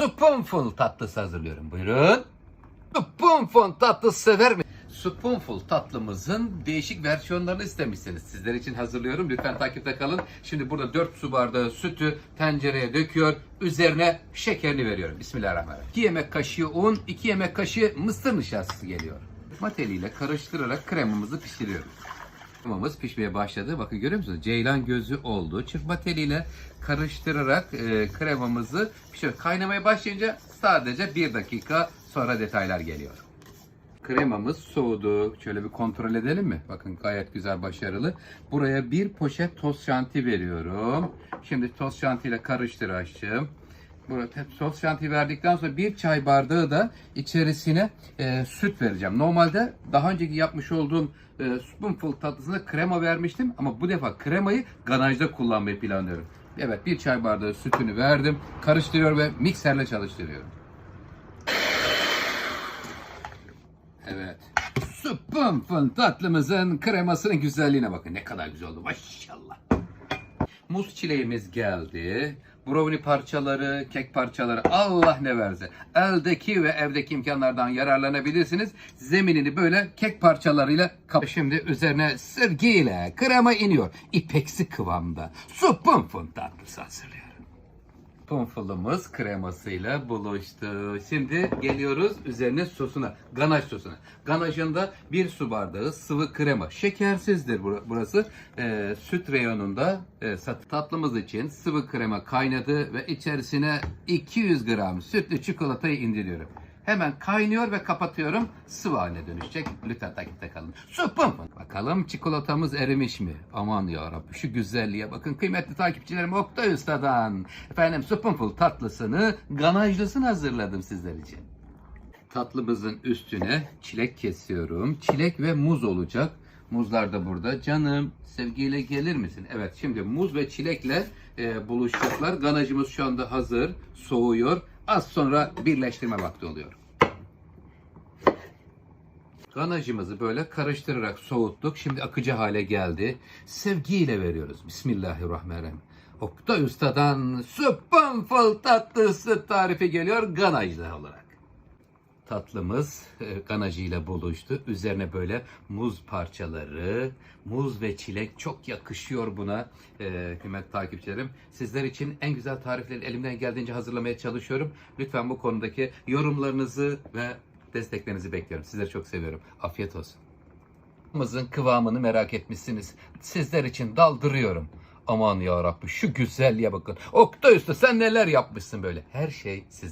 Spoonful tatlısı hazırlıyorum. Buyurun. Spoonful tatlısı sever mi? Spoonful tatlımızın değişik versiyonlarını istemişsiniz. Sizler için hazırlıyorum. Lütfen takipte kalın. Şimdi burada 4 su bardağı sütü tencereye döküyor. Üzerine şekerini veriyorum. Bismillahirrahmanirrahim. 2 yemek kaşığı un, 2 yemek kaşığı mısır nişastası geliyor. Mateliyle karıştırarak kremamızı pişiriyoruz. Kremamız pişmeye başladı. Bakın görüyor musunuz? Ceylan gözü oldu. Çırpma teliyle karıştırarak e, kremamızı pişiriyor. Kaynamaya başlayınca sadece bir dakika sonra detaylar geliyor. Kremamız soğudu. Şöyle bir kontrol edelim mi? Bakın gayet güzel, başarılı. Buraya bir poşet toz şanti veriyorum. Şimdi toz şanti ile karıştır aşçım. Burada toz şanti verdikten sonra bir çay bardağı da içerisine e, süt vereceğim. Normalde daha önceki yapmış olduğum e, spoonful tatlısında krema vermiştim ama bu defa kremayı ganajda kullanmayı planlıyorum. Evet bir çay bardağı sütünü verdim. Karıştırıyorum ve mikserle çalıştırıyorum. Evet. Spoonful tatlımızın kremasının güzelliğine bakın. Ne kadar güzel oldu. Maşallah. Muz çileğimiz geldi. Brownie parçaları, kek parçaları Allah ne verse. Eldeki ve evdeki imkanlardan yararlanabilirsiniz. Zeminini böyle kek parçalarıyla kap. Şimdi üzerine sirgiyle krema iniyor. İpeksi kıvamda. Spoonful tatlısı hazırlıyorum. Spoonful'umuz kremasıyla buluştu. Şimdi geliyoruz üzerine sosuna. Ganaj sosuna. Ganajında bir su bardağı sıvı krema. Şekersizdir bur- burası. Ee, süt reyonunda e, tatlımız için sıvı krema kaynadı ve içerisine 200 gram sütlü çikolatayı indiriyorum. Hemen kaynıyor ve kapatıyorum. Sıvı haline dönüşecek. Lütfen takipte kalın. Spoonful. Bakalım çikolatamız erimiş mi? Aman ya Rabbi şu güzelliğe bakın. Kıymetli takipçilerim Oktay Usta'dan. Efendim Spoonful tatlısını, ganajlısını hazırladım sizler için. Tatlımızın üstüne çilek kesiyorum. Çilek ve muz olacak. Muzlar da burada. Canım sevgiyle gelir misin? Evet şimdi muz ve çilekle e, buluşacaklar. Ganajımız şu anda hazır. Soğuyor. Az sonra birleştirme vakti oluyor. Ganajımızı böyle karıştırarak soğuttuk. Şimdi akıcı hale geldi. Sevgiyle veriyoruz. Bismillahirrahmanirrahim. Oktay Usta'dan Spoonful tatlısı tarifi geliyor ganajlı olarak. Tatlımız e, ganajıyla buluştu. Üzerine böyle muz parçaları, muz ve çilek çok yakışıyor buna e, kıymetli takipçilerim. Sizler için en güzel tarifleri elimden geldiğince hazırlamaya çalışıyorum. Lütfen bu konudaki yorumlarınızı ve desteklerinizi bekliyorum. Sizleri çok seviyorum. Afiyet olsun. Mızın kıvamını merak etmişsiniz. Sizler için daldırıyorum. Aman ya Rabbi şu güzelliğe bakın. Oktay Usta sen neler yapmışsın böyle. Her şey siz.